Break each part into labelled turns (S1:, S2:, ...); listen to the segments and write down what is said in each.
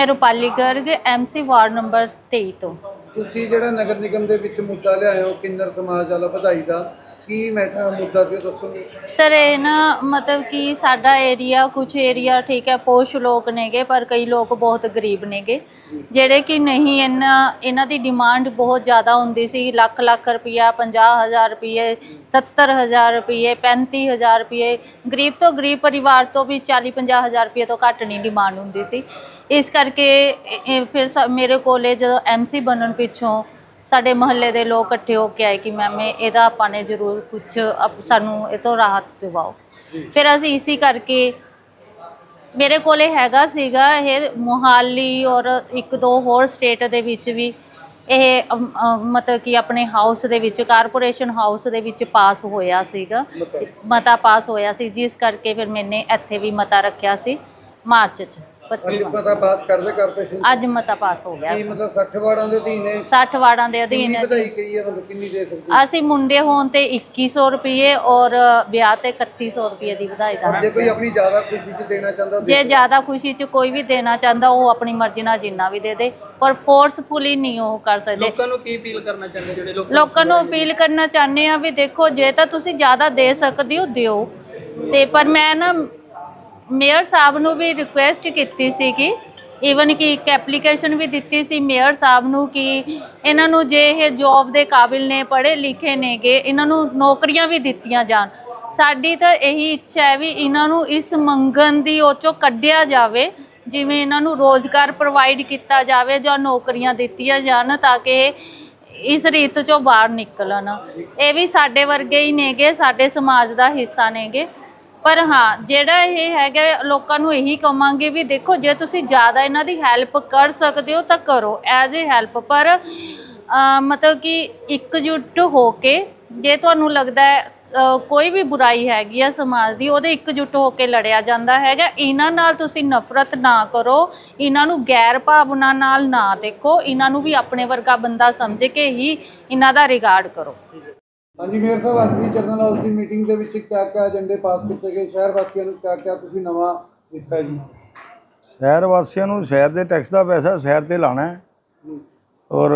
S1: ਮੈਂ Rupali Garg MC ward number 23 ਤੋਂ।
S2: ਤੁਸੀਂ ਜਿਹੜਾ ਨਗਰ ਨਿਗਮ ਦੇ ਵਿੱਚ ਮੁੱਦਾ ਲਿਆਏ ਹੋ ਕਿੰਨਰ ਸਮਾਜ ਵਾਲਾ ਵਧਾਈ ਦਾ ਕੀ ਮੈਟਰ ਮੁੱਦਾ ਉਹ ਦੱਸੋਗੇ?
S1: ਸਰ ਇਹ ਨਾ ਮਤਲਬ ਕਿ ਸਾਡਾ ਏਰੀਆ ਕੁਝ ਏਰੀਆ ਠੀਕ ਹੈ ਪੋਸ਼ ਲੋਕ ਨੇਗੇ ਪਰ ਕਈ ਲੋਕ ਬਹੁਤ ਗਰੀਬ ਨੇਗੇ। ਜਿਹੜੇ ਕਿ ਨਹੀਂ ਇਹਨਾਂ ਇਹਨਾਂ ਦੀ ਡਿਮਾਂਡ ਬਹੁਤ ਜ਼ਿਆਦਾ ਹੁੰਦੀ ਸੀ। ਲੱਖ ਲੱਖ ਰੁਪਈਆ 50000 ਰੁਪਏ 70000 ਰੁਪਏ 35000 ਰੁਪਏ ਗਰੀਬ ਤੋਂ ਗਰੀਬ ਪਰਿਵਾਰ ਤੋਂ ਵੀ 40 50000 ਰੁਪਏ ਤੋਂ ਘੱਟ ਨਹੀਂ ਡਿਮਾਂਡ ਹੁੰਦੀ ਸੀ। ਇਸ ਕਰਕੇ ਇਹ- ਫਿਰ ਸਾ- ਮੇਰੇ ਕੋਲੇ ਜਦੋਂ ਐਮਸੀ ਬਣਨ ਪਿੱਛੋਂ ਸਾਡੇ ਮਹੱਲੇ ਦੇ ਲੋਕ ਇਕੱਠੇ ਹੋ ਕੇ ਆਏ ਕਿ ਮੈਮ ਇਹ- ਇਹਦਾ ਆਪਾਂ ਨੇ ਜ਼ਰੂਰ ਕੁਝ ਸਾਨੂੰ ਇਹ ਤੋਂ ਰਾਹਤ ਦਿਵਾਓ। ਫਿਰ ਅਸੀਂ ਇਸੀ ਕਰਕੇ ਮੇਰੇ ਕੋਲੇ ਹੈਗਾ ਸੀਗਾ ਇਹ ਮੁਹਾਲੀ ਔਰ ਇੱਕ ਦੋ ਹੋਰ ਸਟੇਟ ਦੇ ਵਿੱਚ ਵੀ ਇਹ ਅਮ, ਅਮ, ਮਤਲਬ ਕਿ ਆਪਣੇ ਹਾਊਸ ਦੇ ਵਿੱਚ ਕਾਰਪੋਰੇਸ਼ਨ ਹਾਊਸ ਦੇ ਵਿੱਚ ਪਾਸ ਹੋਇਆ ਸੀਗਾ। ਮਤਾ। ਪਾਸ ਹੋਇਆ ਸੀ ਜਿਸ ਕਰਕੇ ਫਿਰ ਮੈਨੇ ਇੱਥੇ ਵੀ ਮਤਾ ਰੱਖਿਆ ਸੀ ਮਾਰਚ ਚ। 25
S2: ਅੱਜ
S1: ਮਾਰਚ।
S2: ਪਤਾ ਪਾਸ ਕਰਦੇ ਕਾਰਪੋਰੇਸ਼ਨ
S1: ਅੱਜ ਮਤਾ ਪਾਸ ਹੋ ਗਿਆ।
S2: ਕੀ ਮਤਲਬ 60 ਵਾਰਡਾਂ ਦੇ ਅਧੀਨ ਹੈ?
S1: 60 ਵਾਰਡਾਂ ਦੇ ਅਧੀਨ ਹੈ
S2: ਵਧਾਈ ਕਹੀ ਹੈ? ਮਤਲਬ ਕਿੰਨੀ ਦੇ ਸਕਦੇ
S1: ਅਸੀਂ ਮੁੰਡੇ ਹੋਣ ਤੇ 2100 ਰੁਪਏ ਔਰ ਵਿਆਹ ਤੇ 3100 ਰੁਪਏ ਦੀ ਵਧਾਈ ਦਾ।
S2: ਜੇ ਕੋਈ ਆਪਣੀ ਜ਼ਿਆਦਾ ਖੁਸ਼ੀ ਚ ਦੇਣਾ ਚਾਹੁੰਦਾ
S1: ਜੇ ਜ਼ਿਆਦਾ ਖੁਸ਼ੀ ਚ ਕੋਈ ਵੀ ਦੇਣਾ ਚਾਹੁੰਦਾ ਉਹ ਆਪਣੀ ਮਰਜ਼ੀ ਨਾਲ ਜਿੰਨਾ ਵੀ ਦੇ ਦੇ। ਪਰ ਫੋਰਸਫੁਲੀ ਨਹੀਂ ਉਹ ਕਰ ਸਕਦੇ।
S3: ਲੋਕਾਂ ਨੂੰ ਕੀ ਅਪੀਲ ਕਰਨਾ ਚਾਹੁੰਦੇ ਜਿਹੜੇ ਲੋਕ
S1: ਲੋਕਾਂ ਨੂੰ ਅਪੀਲ ਕਰਨਾ ਚਾਹੁੰਦੇ ਆ ਵੀ ਦੇਖੋ ਜੇ ਤਾਂ ਤੁਸੀਂ ਜ਼ਿਆਦਾ ਦੇ ਸਕਦੇ ਹੋ ਦਿਓ। ਤੇ ਪਰ ਮੈਂ ਨਾ ਮੇਅਰ ਸਾਹਿਬ ਨੂੰ ਵੀ ਰਿਕੁਐਸਟ ਕੀਤੀ ਸੀ ਕਿ ਈਵਨ ਕਿ ਇੱਕ ਐਪਲੀਕੇਸ਼ਨ ਵੀ ਦਿੱਤੀ ਸੀ ਮੇਅਰ ਸਾਹਿਬ ਨੂੰ ਕਿ ਇਹਨਾਂ ਨੂੰ ਜੇ ਇਹ ਜੌਬ ਦੇ ਕਾਬਿਲ ਨੇ, ਪੜ੍ਹੇ ਲਿਖੇ ਨੇਗੇ, ਇਹਨਾਂ ਨੂੰ ਨੌਕਰੀਆਂ ਵੀ ਦਿੱਤੀਆਂ ਜਾਣ। ਸਾਡੀ ਤਾਂ ਇਹੀ ਇੱਛਾ ਹੈ ਵੀ ਇਹਨਾਂ ਨੂੰ ਇਸ ਮੰਗਣ ਦੀ ਉਹ ਚੋਂ ਕੱਢਿਆ ਜਾਵੇ, ਜਿਵੇਂ ਇਹਨਾਂ ਨੂੰ ਰੋਜ਼ਗਾਰ ਪ੍ਰੋਵਾਈਡ ਕੀਤਾ ਜਾਵੇ ਜਾਂ ਨੌਕਰੀਆਂ ਦਿੱਤੀਆਂ ਜਾਣ ਤਾਂ ਕਿ ਇਹ ਇਸ ਰੀਤ ਚੋਂ ਬਾਹਰ ਨਿਕਲਣ। ਇਹ ਵੀ ਸਾਡੇ ਵਰਗੇ ਹੀ ਨੇਗੇ, ਸਾਡੇ ਸਮਾਜ ਦਾ ਹਿੱਸਾ ਨੇਗੇ। ਪਰ ਹਾਂ, ਜਿਹੜਾ ਇਹ ਹੈਗਾ, ਲੋਕਾਂ ਨੂੰ ਇਹੀ ਕਵਾਂਗੇ ਵੀ ਦੇਖੋ, ਜੇ ਤੁਸੀਂ ਜ਼ਿਆਦਾ ਇਹਨਾਂ ਦੀ ਹੈਲਪ ਕਰ ਸਕਦੇ ਹੋ ਤਾਂ ਕਰੋ ਐਜ਼ ਅ ਹੈਲਪ ਪਰ ਮਤਲਬ ਕਿ ਇਕਜੁੱਟ ਹੋ ਕੇ, ਜੇ ਤੁਹਾਨੂੰ ਲੱਗਦਾ ਹੈ ਕੋਈ ਵੀ ਬੁਰਾਈ ਹੈਗੀ ਆ ਸਮਾਜ ਦੀ, ਉਹਦੇ ਇਕਜੁੱਟ ਹੋ ਕੇ ਲੜਿਆ ਜਾਂਦਾ ਹੈਗਾ। ਇਹਨਾਂ ਨਾਲ ਤੁਸੀਂ ਨਫ਼ਰਤ ਨਾ ਕਰੋ, ਇਹਨਾਂ ਨੂੰ ਗੈਰ ਭਾਵਨਾ ਨਾਲ ਨਾ ਦੇਖੋ, ਇਹਨਾਂ ਨੂੰ ਵੀ ਆਪਣੇ ਵਰਗਾ ਬੰਦਾ ਸਮਝ ਕੇ ਹੀ ਇਹਨਾਂ ਦਾ ਰਿਗਾਰਡ ਕਰੋ।
S2: ਹਾਂਜੀ ਮੇਅਰ ਸਾਹਿਬ ਅੱਜ ਦੀ ਜਰਨਲ ਹਾਊਸ ਦੀ ਮੀਟਿੰਗ ਦੇ ਵਿੱਚ ਕਿਆ ਕਿਆ ਏਜੰਡੇ ਪਾਸ ਕੀਤੇ ਗਏ? ਸ਼ਹਿਰ ਵਾਸੀਆਂ ਨੂੰ ਕਿਆ ਕਿਆ ਤੁਸੀਂ ਨਵਾਂ ਦਿੱਤਾ ਜੀ?
S4: ਸ਼ਹਿਰ ਵਾਸੀਆਂ ਨੂੰ ਸ਼ਹਿਰ ਦੇ ਟੈਕਸ ਦਾ ਪੈਸਾ ਸ਼ਹਿਰ ਤੇ ਲਾਣਾ ਹੈ। ਔਰ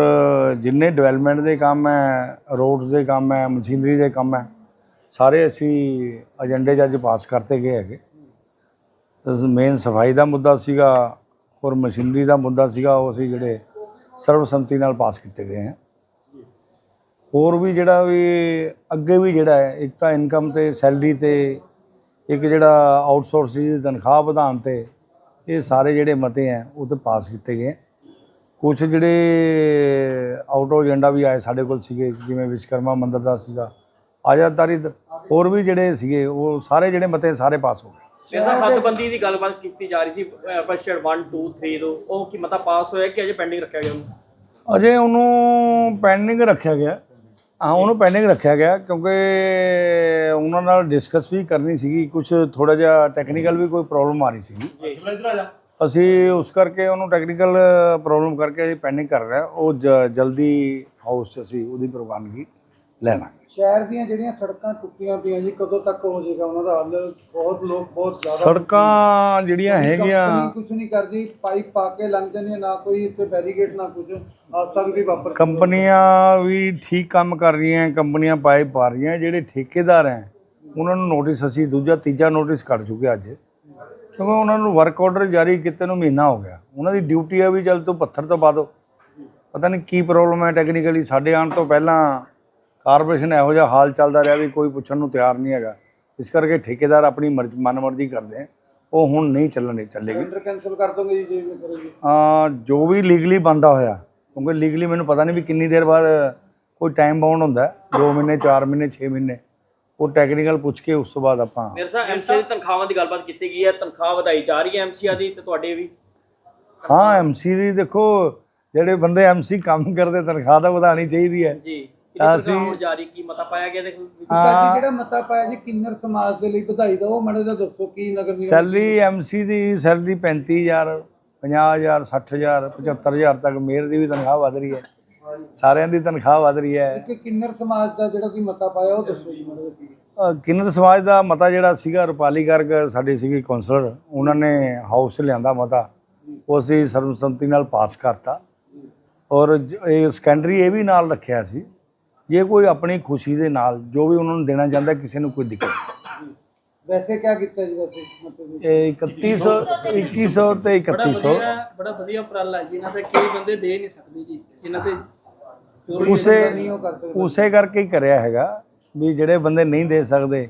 S4: ਜਿੰਨੇ ਡਿਵੈਲਪਮੈਂਟ ਦੇ ਕੰਮ ਹੈ ਰੋਡਸ ਦੇ ਕੰਮ ਹੈ ਮਸ਼ੀਨਰੀ ਦੇ ਕੰਮ ਹੈ ਸਾਰੇ ਅਸੀਂ ਏਜੰਡੇ 'ਚ ਅੱਜ ਪਾਸ ਕਰਤੇ ਗਏ ਹੈਗੇ। ਮੇਨ ਸਫ਼ਾਈ ਦਾ ਮੁੱਦਾ ਸੀਗਾ ਔਰ ਮਸ਼ੀਨਰੀ ਦਾ ਮੁੱਦਾ ਸੀਗਾ ਉਹ ਅਸੀਂ ਜਿਹੜੇ ਸਰਵਸੰਮਤੀ ਨਾਲ ਪਾਸ ਕੀਤੇ ਗਏ ਹੈ। ਹੋਰ ਵੀ ਜਿਹੜਾ ਵੀ ਅੱਗੇ ਵੀ ਜਿਹੜਾ ਹੈ ਇੱਕ ਤਾਂ ਇਨਕਮ ਤੇ ਸੈਲਰੀ ਤੇ ਇੱਕ ਜਿਹੜਾ ਆਊਟਸੋਰਸਿੰਗ ਦੀ ਤਨਖਾਹ ਵਧਾਉਣ ਤੇ ਇਹ ਸਾਰੇ ਜਿਹੜੇ ਮਤੇ ਹੈ ਉਹ ਤੇ ਪਾਸ ਕੀਤੇ ਗਏ ਕੁਝ ਜਿਹੜੇ ਆਊਟ ਆਫ ਏਜੰਡਾ ਵੀ ਆਏ ਸਾਡੇ ਕੋਲ ਸੀਗੇ ਜਿਵੇਂ ਵਿਸ਼ਕਰਮਾ ਮੰਦਿਰ ਦਾ ਸੀਗਾ ਆਜ਼ਾਦਾਰੀ ਹੋਰ ਵੀ ਜਿਹੜੇ ਸੀਗੇ ਉਹ ਸਾਰੇ ਜਿਹੜੇ ਮਤੇ ਸਾਰੇ ਪਾਸ ਹੋ ਗਏ।
S3: ਐਸਾ ਹੱਦਬੰਦੀ ਦੀ ਗੱਲਬਾਤ ਕੀਤੀ ਜਾ ਰਹੀ ਸੀ ਪਰਸ਼ਰ 1 2 3 ਤੋਂ ਉਹ ਕੀ ਮਤਾ ਪਾਸ ਹੋਇਆ ਕਿ ਅਜੇ ਪੈਂਡਿੰਗ ਰੱਖਿਆ ਗਿਆ ਉਹਨੂੰ?
S4: ਅਜੇ ਉਹਨੂੰ ਪੈਂਡਿੰਗ ਰੱਖਿਆ ਗਿਆ। ਹਾਂ ਉਹਨੂੰ ਪੈਂਡਿੰਗ ਰੱਖਿਆ ਗਿਆ ਕਿਉਂਕਿ ਉਹਨਾਂ ਨਾਲ ਡਿਸਕਸ ਵੀ ਕਰਨੀ ਸੀਗੀ ਕੁਝ ਥੋੜਾ ਜਿਹਾ ਟੈਕਨੀਕਲ ਵੀ ਕੋਈ ਪ੍ਰੋਬਲਮ ਆ ਰਹੀ ਸੀਗੀ। ਅਸੀਂ ਉਸ ਕਰਕੇ ਉਹਨੂੰ ਟੈਕਨੀਕਲ ਪ੍ਰੋਬਲਮ ਕਰਕੇ ਅਸੀਂ ਪੈਂਡਿੰਗ ਕਰ ਰਹੇ ਉਹ ਜਲਦੀ ਹਾਊਸ ਅਸੀਂ ਉਹਦੀ ਪ੍ਰਵਾਨਗੀ ਲੈ ਲਾਂਗੇ
S2: ਸ਼ਹਿਰ ਦੀਆਂ ਜਿਹੜੀਆਂ ਸੜਕਾਂ ਟੁੱਟੀਆਂ ਪਈਆਂ ਜੀ ਕਦੋਂ ਤੱਕ ਹੋ ਜਾਏਗਾ ਉਹਨਾਂ ਦਾ ਹੱਲ? ਬਹੁਤ ਲੋਕ ਬਹੁਤ ਜ਼ਿਆਦਾ
S4: ਸੜਕਾਂ ਜਿਹੜੀਆਂ ਹੈਗੀਆਂ
S2: ਕੁਝ ਨਹੀਂ ਕਰਦੀ ਪਾਈਪ ਪਾ ਕੇ ਲੰਘ ਜਾਂਦੀਆਂ ਨਾ ਕੋਈ ਇੱਥੇ ਬੈਰੀਗੇਟ ਨਾ ਕੁਝ ਹਾਦਸਾ ਵੀ ਕੋਈ ਵਾਪਰ
S4: ਕੰਪਨੀਆਂ ਵੀ ਠੀਕ ਕੰਮ ਕਰ ਰਹੀਆਂ ਕੰਪਨੀਆਂ ਪਾਈਪ ਪਾ ਰਹੀਆਂ ਜਿਹੜੇ ਠੇਕੇਦਾਰ ਹੈ ਉਹਨਾਂ ਨੂੰ ਨੋਟਿਸ ਅਸੀਂ ਦੂਜਾ ਤੀਜਾ ਨੋਟਿਸ ਕੱਢ ਚੁੱਕੇ ਅੱਜ। ਕਿਉਂਕਿ ਉਹਨਾਂ ਨੂੰ ਵਰਕ ਆਰਡਰ ਜਾਰੀ ਕੀਤੇ ਨੂੰ ਮਹੀਨਾ ਹੋ ਗਿਆ। ਉਹਨਾਂ ਦੀ ਡਿਊਟੀ ਹੈ ਵੀ ਜਲ ਤੂੰ ਪੱਥਰ ਤੋਂ ਪਾ ਦੋ। ਪਤਾ ਨਹੀਂ ਕੀ ਪ੍ਰੋਬਲਮ ਹੈ ਟੈਕਨੀਕਲੀ ਸਾਡੇ ਆਉਣ ਤੋਂ ਪਹਿਲਾਂ ਕਾਰਪੋਰੇਸ਼ਨ ਇਹੋ ਜਿਹਾ ਹਾਲ ਚੱਲਦਾ ਰਿਹਾ ਵੀ ਕੋਈ ਪੁੱਛਣ ਨੂੰ ਤਿਆਰ ਨਹੀਂ ਹੈਗਾ। ਇਸ ਕਰਕੇ ਠੇਕੇਦਾਰ ਆਪਣੀ ਮਰਜ਼ੀ ਮਨਮਰਜ਼ੀ ਕਰਦੇ ਆ। ਉਹ ਹੁਣ ਨਹੀਂ ਚੱਲਣ ਚੱਲੇਗੀ।
S2: ਟੈਂਡਰ ਕੈਨਸਲ ਕਰ ਦੋਗੇ ਜੀ ਜੇ ਮੈਂ ਕਰੋਗੇ।
S4: ਆ ਜੋ ਵੀ ਲੀਗਲੀ ਬੰਦਾ ਹੋਇਆ ਕਿਉਂਕਿ ਲੀਗਲੀ ਮੈਨੂੰ ਪਤਾ ਨਹੀਂ ਵੀ ਕਿੰਨੀ ਦੇਰ ਬਾਅਦ ਕੋਈ ਟਾਈਮ ਬਾਉਂਡ ਹੁੰਦਾ 2 ਮਹੀਨੇ 4 ਮਹੀਨੇ 6 ਮਹੀਨੇ। ਉਹ ਟੈਕਨੀਕਲ ਪੁੱਛ ਕੇ ਉਸ ਤੋਂ ਬਾਅਦ ਆਪਾਂ
S3: ਮੇਰੇ ਸਾਹਿਬ ਐਮਸੀ ਦੀ ਤਨਖਾਹਾਂ ਦੀ ਗੱਲਬਾਤ ਕੀਤੀ ਗਈ ਹੈ। ਤਨਖਾਹ ਵਧਾਈ ਜਾ ਰਹੀ ਹੈ ਐਮਸੀਆ ਦੀ ਤੇ ਤੁਹਾਡੇ ਵੀ।
S4: ਹਾਂ ਐਮਸੀ ਦੀ ਦੇਖੋ ਜਿਹੜੇ ਬੰਦੇ ਐਮਸੀ ਕੰਮ ਕਰਦੇ ਤਨਖਾਹ ਤਾਂ ਵਧਾਣੀ ਚਾਹੀਦੀ ਹੈ।
S3: ਜੀ।
S4: ਅਸੀਂ-
S3: ਹੁਣ ਜਾਰੀ ਕੀ ਮਤਾ ਪਾਇਆ ਗਿਆ ਦੇਖੋ।
S2: ਸਾਡੀ ਜਿਹੜਾ ਮਤਾ ਪਾਇਆ ਜੀ ਕਿੰਨਰ ਸਮਾਜ ਦੇ ਲਈ ਵਧਾਈ ਦਾ ਉਹ ਮਾੜਾ ਜਿਹਾ ਦੱਸੋ ਕੀ ਨਗਰ ਨਿਗਮ
S4: ਸੈਲਰੀ ਐਮਸੀ ਦੀ ਸੈਲਰੀ 35000 50000 60000 75000 ਤੱਕ ਮੇਅਰ ਦੀ ਵੀ ਤਨਖਾਹ ਵਧ ਰਹੀ ਹੈ। ਸਾਰਿਆਂ ਦੀ ਤਨਖਾਹ ਵਧ ਰਹੀ ਹੈ।
S2: ਕਿ ਕਿੰਨਰ ਸਮਾਜ ਦਾ ਜਿਹੜਾ ਤੁਸੀਂ ਮਤਾ ਪਾਇਆ ਉਹ ਦੱਸੋ ਜੀ ਮਾੜਾ ਜਿਹਾ ਕੀ ਹੈ।
S4: ਅ, ਕਿੰਨਰ ਸਮਾਜ ਦਾ ਮਤਾ ਜਿਹੜਾ ਸੀਗਾ ਰੁਪਾਲੀ ਗਰਗ ਸਾਡੀ ਸੀਗੀ ਕੌਂਸਲਰ ਉਹਨਾਂ ਨੇ ਹਾਊਸ 'ਚ ਲਿਆਂਦਾ ਮਤਾ। ਉਹ ਅਸੀਂ ਸਰਬਸੰਮਤੀ ਨਾਲ ਪਾਸ ਕਰਤਾ। ਔਰ ਜ- ਇਹ ਸੈਕੰਡਰੀ ਇਹ ਵੀ ਨਾਲ ਰੱਖਿਆ ਸੀ। ਜੇ ਕੋਈ ਆਪਣੀ ਖੁਸ਼ੀ ਦੇ ਨਾਲ ਜੋ ਵੀ ਉਹਨਾਂ ਨੂੰ ਦੇਣਾ ਚਾਹੁੰਦਾ ਕਿਸੇ ਨੂੰ ਕੋਈ ਦਿੱਕਤ ਨਹੀਂ।
S2: ਵੈਸੇ ਕੀ ਕੀਤਾ ਜੀ ਵੈਸੇ? ਮਤਲਬ
S4: ਇਹ 3100 2100 ਤੇ 3100
S5: ਬੜਾ ਵਧੀਆ ਉਪਰਾਲਾ ਹੈ ਜੀ। ਇਹਨਾਂ ਤੇ ਕਈ ਬੰਦੇ ਦੇ ਨਹੀਂ ਸਕਦੇ ਜੀ। ਜਿਨ੍ਹਾਂ ਤੇ
S4: ਉਸੇ
S2: ਨਹੀਂ ਉਹ ਕਰ ਸਕਦੇ
S4: ਉਸੇ ਕਰਕੇ ਹੀ ਕਰਿਆ ਹੈਗਾ ਵੀ ਜਿਹੜੇ ਬੰਦੇ ਨਹੀਂ ਦੇ ਸਕਦੇ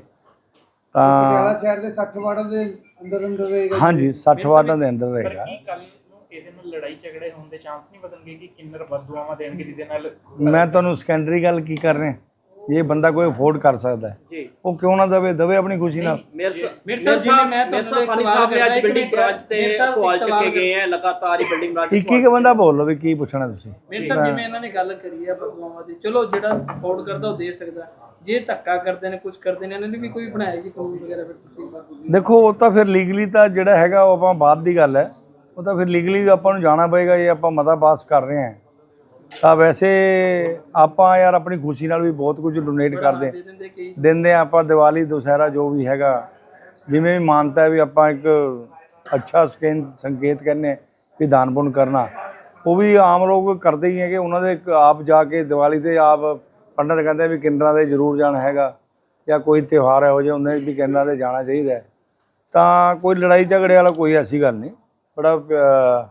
S4: ਤਾਂ
S2: ਪਟਿਆਲਾ ਸ਼ਹਿਰ ਦੇ 60 ਵਾਰਡਾਂ ਦੇ ਅੰਦਰ ਅੰਦਰ ਰਹੇਗਾ।
S4: ਹਾਂਜੀ 60 ਵਾਟਾਂ ਦੇ ਅੰਦਰ ਰਹੇਗਾ।
S6: ਕੀ ਕੱਲ ਨੂੰ ਇਹਦੇ ਨਾਲ ਲੜਾਈ ਝਗੜੇ ਹੋਣ ਦੇ ਚਾਂਸ ਨਹੀਂ ਵਧਣਗੇ ਕਿ ਕਿੰਨਰ ਬਦਦੁਆਵਾਂ ਦੇਣਗੇ ਜਿਹਦੇ ਨਾਲ
S4: ਮੈਂ ਤੁਹਾਨੂੰ ਸੈਕੰਡਰੀ ਗੱਲ ਕੀ ਕਰ ਰਿਹਾ? ਜੇ ਬੰਦਾ ਕੋਈ ਅਫੋਰਡ ਕਰ ਸਕਦਾ ਹੈ ਉਹ ਕਿਉਂ ਨਾ ਦਵੇ ਦਵੇ ਆਪਣੀ ਖੁਸ਼ੀ ਨਾਲ।
S3: ਮੇਰ
S5: ਮੇਰੇ ਸਾਹਿਬ ਮੈਂ ਤੁਹਾਨੂੰ ਇੱਕ ਸਵਾਲ
S3: ਨੇ ਅੱਜ
S5: ਕਰਦਾ
S3: ਬਿਲਡਿੰਗ ਬ੍ਰਾਂਚ ਤੇ ਸਵਾਲ ਚੱਕੇ ਗਏ ਹੈ ਲਗਾਤਾਰ ਹੀ ਬਿਲਡਿੰਗ ਬ੍ਰਾਂਚ
S4: ਇੱਕ ਇੱਕ ਬੰਦਾ ਬੋਲ ਲਓ ਵੀ ਕੀ ਪੁੱਛਣਾ ਤੁਸੀਂ?
S5: ਮੇਰੇ ਸਾਹਿਬ ਜਿਵੇਂ ਇਹਨਾਂ ਨੇ ਗੱਲ ਕਰੀ ਹੈ ਬਦਲਾਵਾਂ ਦੀ। ਚਲੋ ਜਿਹੜਾ ਅਫੋਰਡ ਕਰਦਾ ਉਹ ਦੇ ਸਕਦਾ। ਜੇ ਧੱਕਾ ਕਰਦੇ ਨੇ ਕੁਝ ਕਰਦੇ ਨੇ ਇਹਨਾਂ ਨੇ ਵੀ ਕੋਈ ਬਣਾਇਆ ਜੀ ਕਾਨੂੰਨ ਵਗੈਰਾ ਫਿਰ ਤੁਸੀਂ?
S4: ਦੇਖੋ ਉਹ ਤਾਂ ਫਿਰ ਲੀਗਲੀ ਤਾਂ ਜਿਹੜਾ ਹੈਗਾ ਉਹ ਆਪਾਂ ਬਾਅਦ ਦੀ ਗੱਲ ਹੈ। ਉਹ ਤਾਂ ਫਿਰ ਲੀਗਲੀ ਆਪਾਂ ਨੂੰ ਜਾਣਾ ਪਏਗਾ ਇਹ ਆਪਾਂ ਮਤਾ ਪਾਸ ਕਰ ਰਹੇ ਹਾਂ। ਤਾਂ ਵੈਸੇ ਆਪਾਂ ਯਾਰ ਆਪਣੀ ਖੁਸ਼ੀ ਨਾਲ ਵੀ ਬਹੁਤ ਕੁਝ ਡੋਨੇਟ ਕਰਦੇ
S5: ਦਿੰਦੇ
S4: ਹਾਂ। ਆਪਾਂ ਦੀਵਾਲੀ ਦੁਸਹਿਰਾ ਜੋ ਵੀ ਹੈਗਾ ਜਿਵੇਂ ਵੀ ਮਾਨਤਾ ਹੈ ਵੀ ਆਪਾਂ ਇੱਕ ਅੱਛਾ ਸੰਕੇਤ ਕਹਿੰਦੇ ਹਾਂ ਵੀ ਦਾਨ ਪੁੰਨ ਕਰਨਾ। ਉਹ ਵੀ ਆਮ ਲੋਕ ਕਰਦੇ ਹੀ ਹੈਗੇ ਉਹਨਾਂ ਦੇ ਆਪ ਜਾ ਕੇ ਦੀਵਾਲੀ ਤੇ ਆਪ ਪੰਡਤ ਕਹਿੰਦੇ ਆ ਵੀ ਕਿੰਨਰਾਂ ਦੇ ਜ਼ਰੂਰ ਜਾਣਾ ਹੈਗਾ ਜਾਂ ਕੋਈ ਤਿਉਹਾਰ ਇਹੋ ਜਿਹਾ ਹੁੰਦਾ ਵੀ ਕਿੰਨਰਾਂ ਦੇ ਜਾਣਾ ਚਾਹੀਦਾ। ਤਾਂ ਕੋਈ ਲੜਾਈ ਝਗੜੇ ਵਾਲਾ ਕੋਈ ਐਸੀ ਗੱਲ ਨਹੀਂ। ਬੜਾ ਪਿਆ-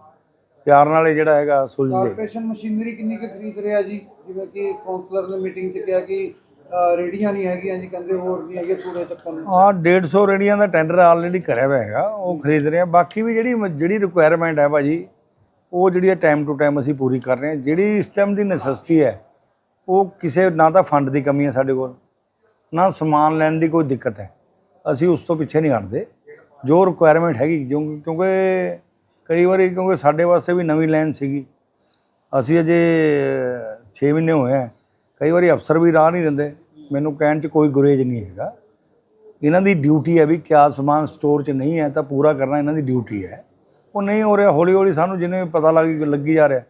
S4: ਪਿਆਰ ਨਾਲ ਇਹ ਜਿਹੜਾ ਹੈਗਾ ਸੁਲਝੇ
S2: ਕਾਰਪੋਰੇਸ਼ਨ ਮਸ਼ੀਨਰੀ ਕਿੰਨੀ ਕੁ ਖਰੀਦ ਰਿਹਾ ਜੀ? ਜਿਵੇਂ ਕਿ ਕਾਉਂਸਲਰ ਨੇ ਮੀਟਿੰਗ 'ਚ ਕਿਹਾ ਕਿ ਅ, ਰੇਹੜੀਆਂ ਨਹੀਂ ਹੈਗੀਆਂ ਜੀ ਕਹਿੰਦੇ ਹੋਰ ਨਹੀਂ ਹੈਗੇ ਚੱਕਣ ਨੂੰ।
S4: ਹਾਂ 150 ਰੇੜੀਆਂ ਦਾ ਟੈਂਡਰ ਆਲਰੇਡੀ ਕਰਿਆ ਹੋਇਆ ਹੈਗਾ ਉਹ ਖਰੀਦ ਰਹੇ ਆ ਬਾਕੀ ਵੀ ਜਿਹੜੀ ਜਿਹੜੀ ਰਿਕੁਆਇਰਮੈਂਟ ਹੈ ਭਾਜੀ ਉਹ ਜਿਹੜੀ ਹੈ ਟਾਈਮ ਟੂ ਟਾਈਮ ਅਸੀਂ ਪੂਰੀ ਕਰ ਰਹੇ ਹਾਂ। ਜਿਹੜੀ ਇਸ ਟਾਈਮ ਦੀ ਨੈਸੈਸਿਟੀ ਹੈ ਉਹ ਕਿਸੇ ਨਾ ਤਾਂ ਫੰਡ ਦੀ ਕਮੀ ਹੈ ਸਾਡੇ ਕੋਲ ਨਾ ਸਮਾਨ ਲੈਣ ਦੀ ਕੋਈ ਦਿੱਕਤ ਹੈ। ਅਸੀਂ ਉਸ ਤੋਂ ਪਿੱਛੇ ਨਹੀਂ ਹਟਦੇ। ਜੋ ਰਿਕੁਆਇਰਮੈਂਟ ਹੈਗੀ ਕਿਉਂ- ਕਿਉਂਕਿ ਕਈ ਵਾਰੀ ਕਿਉਂਕਿ ਸਾਡੇ ਵਾਸਤੇ ਵੀ ਨਵੀਂ ਲਾਈਨ ਸੀਗੀ। ਅਸੀਂ ਅਜੇ 6 ਮਹੀਨੇ ਹੋਏ ਆ। ਕਈ ਵਾਰੀ ਅਫਸਰ ਵੀ ਰਾਹ ਨਹੀਂ ਦਿੰਦੇ। ਮੈਨੂੰ ਕਹਿਣ 'ਚ ਕੋਈ ਗੁਰੇਜ ਨਹੀਂ ਹੈਗਾ। ਇਹਨਾਂ ਦੀ ਡਿਊਟੀ ਹੈ ਵੀ ਕਿਆ ਸਮਾਨ ਸਟੋਰ 'ਚ ਨਹੀਂ ਹੈ ਤਾਂ ਪੂਰਾ ਕਰਨਾ ਇਹਨਾਂ ਦੀ ਡਿਊਟੀ ਹੈ। ਉਹ ਨਹੀਂ ਹੋ ਰਿਹਾ। ਹੌਲੀ ਹੌਲੀ ਸਾਨੂੰ ਜਿਵੇਂ ਪਤਾ ਲੱਗ ਲੱਗੀ ਜਾ ਰਿਹਾ।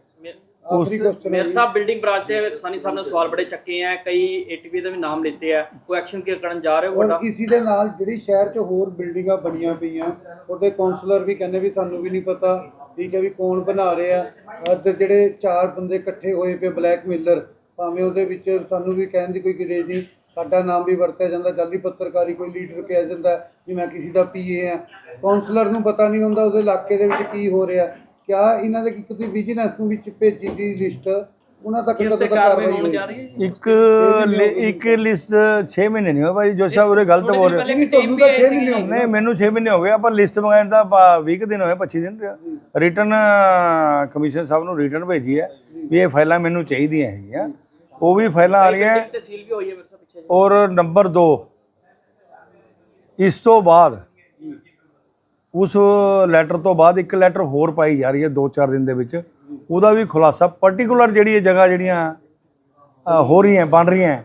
S3: ਮੇਰ ਸਾਹਿਬ ਬਿਲਡਿੰਗ ਬ੍ਰਾਂਚ ਤੇ ਕਿਸਾਨੀ ਸਾਹਿਬ ਨੇ ਸਵਾਲ ਬੜੇ ਚੱਕੇ ਹੈ ਕਈ ਏਟੀਪੀ ਦੇ ਵੀ ਨਾਮ ਲਿੱਤੇ ਆ ਕੋਈ ਐਕਸ਼ਨ ਕੀ ਕਰਨ ਜਾ ਰਹੇ ਹੋ
S2: ਔਰ ਇਸੀ ਦੇ ਨਾਲ ਜਿਹੜੀ ਸ਼ਹਿਰ 'ਚ ਹੋਰ ਬਿਲਡਿੰਗਾਂ ਬਣੀਆਂ ਪਈਆਂ ਉਹਦੇ ਕਾਉਂਸਲਰ ਵੀ ਕਹਿੰਦੇ ਵੀ ਸਾਨੂੰ ਵੀ ਨਹੀਂ ਪਤਾ ਠੀਕ ਹੈ ਵੀ ਕੌਣ ਬਣਾ ਰਿਹਾ ਅਤੇ ਜਿਹੜੇ ਚਾਰ ਬੰਦੇ ਇਕੱਠੇ ਹੋਏ ਪਏ ਬਲੈਕਮੇਲਰ ਭਾਵੇਂ ਉਹਦੇ ਵਿੱਚ ਸਾਨੂੰ ਵੀ ਕਹਿਣ ਦੀ ਕੋਈ ਗਰੇਜ ਨਹੀਂ ਸਾਡਾ ਨਾਮ ਵੀ ਵਰਤਿਆ ਜਾਂਦਾ ਜਾਲੀ ਪੱਤਰਕਾਰੀ ਕੋਈ ਲੀਡਰ ਕਿਹਾ ਜਾਂਦਾ ਵੀ ਮੈਂ ਕਿਸੇ ਦਾ ਪੀਏ ਆ ਕਾਉਂਸਲਰ ਨੂੰ ਪਤਾ ਨਹੀਂ ਹੁੰਦਾ ਉਹਦੇ ਇਲਾਕੇ ਦੇ ਵਿੱਚ ਕੀ ਹੋ ਰਿਹਾ। ਕਿਆ ਇਹਨਾਂ ਦੇ ਇੱਕ ਤੁਸੀਂ ਵਿਜੀਲੈਂਸ ਨੂੰ ਵਿੱਚ ਭੇਜੀ ਦੀ ਲਿਸਟ ਉਹਨਾਂ ਤੱਕ
S5: ਕਿਸ
S2: ਕਦੋਂ
S5: ਤੇ ਕਾਰਵਾਈ ਹੋਣ ਜਾ ਰਹੀ ਹੈ
S4: ਇੱਕ ਇੱਕ ਲਿਸਟ 6 ਮਹੀਨੇ ਨਹੀਂ ਹੋਏ ਭਾਈ ਜੋ ਸਾਹਿਬ ਉਰੇ ਗਲਤ ਬੋਲ ਰਹੇ।
S2: ਨਹੀਂ ਤੁਹਾਨੂੰ ਤਾਂ 6 ਮਹੀਨੇ ਹੋ ਗਏ।
S4: ਨਹੀਂ ਮੈਨੂੰ 6 ਮਹੀਨੇ ਹੋ ਗਏ ਆਪਾਂ ਲਿਸਟ ਮੰਗਾਉਣ ਦਾ 20 ਕੁ ਦਿਨ ਹੋਏ 25 ਦਿਨ ਰਿਟਰਨ ਕਮਿਸ਼ਨ ਸਾਹਿਬ ਨੂੰ ਰਿਟਰਨ ਭੇਜੀ ਹੈ ਵੀ ਇਹ ਫਾਈਲਾਂ ਮੈਨੂੰ ਚਾਹੀਦੀਆਂ ਹੈਗੀਆਂ। ਉਹ ਵੀ ਫਾਈਲਾਂ ਆ ਰਹੀਆਂ।
S3: ਤੇ ਸੀਲ ਵੀ ਹੋਈ ਹੈ ਮੇਰੇ ਪਿੱਛੇ ਜੀ।
S4: ਔਰ ਨੰਬਰ 2 ਇਸ ਤੋਂ ਬਾਅਦ ਉਸ ਲੈਟਰ ਤੋਂ ਬਾਅਦ ਇੱਕ ਲੈਟਰ ਹੋਰ ਪਾਈ ਜਾ ਰਹੀ ਹੈ 2-4 ਦਿਨ ਦੇ ਵਿੱਚ। ਉਹਦਾ ਵੀ ਖੁਲਾਸਾ ਪਾਰਟਿਕੂਲਰ ਜਿਹੜੀ ਇਹ ਜਗ੍ਹਾ ਜਿਹੜੀਆਂ ਹੋ ਰਹੀਆਂ ਬਣ ਰਹੀਆਂ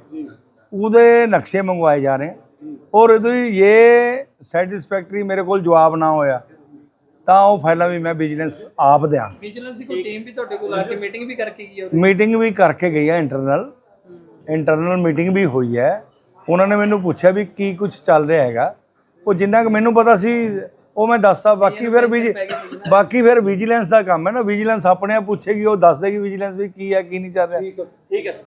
S4: ਉਹਦੇ ਨਕਸ਼ੇ ਮੰਗਵਾਏ ਜਾ ਰਹੇ ਹਨ ਔਰ ਇਹਦੀ ਇਹ ਸੈਟੀਸਫੈਕਟਰੀ ਮੇਰੇ ਕੋਲ ਜਵਾਬ ਨਾ ਹੋਇਆ ਤਾਂ ਉਹ ਫਾਈਲਾਂ ਵੀ ਮੈਂ ਵਿਜੀਲੈਂਸ ਆਪ ਦਿਆਂ।
S5: ਵਿਜੀਲੈਂਸ ਦੀ ਕੋਈ ਟੀਮ ਵੀ ਤੁਹਾਡੇ ਕੋਲ ਆ ਕੇ ਮੀਟਿੰਗ ਵੀ ਕਰਕੇ ਗਈ ਹੈ?
S4: ਮੀਟਿੰਗ ਵੀ ਕਰਕੇ ਗਈ ਹੈ। ਇੰਟਰਨਲ ਇੰਟਰਨਲ ਮੀਟਿੰਗ ਵੀ ਹੋਈ ਹੈ। ਉਹਨਾਂ ਨੇ ਮੈਨੂੰ ਪੁੱਛਿਆ ਵੀ ਕੀ ਕੁਝ ਚੱਲ ਰਿਹਾ ਹੈਗਾ। ਉਹ ਜਿੰਨਾ ਕਿ ਮੈਨੂੰ ਪਤਾ ਸੀ ਉਹ ਮੈਂ ਦੱਸਤਾ ਬਾਕੀ ਫਿਰ ਵਿਜੀ ਬਾਕੀ ਫਿਰ ਵਿਜੀਲੈਂਸ ਦਾ ਕੰਮ ਹੈ ਨਾ ਵਿਜੀਲੈਂਸ ਆਪਣੇ ਆਪ ਪੁੱਛੇਗੀ ਉਹ ਦੱਸ ਦੇਗੀ ਵਿਜੀਲੈਂਸ ਵੀ ਕੀ ਹੈ ਕੀ ਨਹੀਂ ਚੱਲ ਰਿਹਾ।
S2: ਠੀਕ ਹੈ।
S3: ਠੀਕ ਹੈ ਸਰ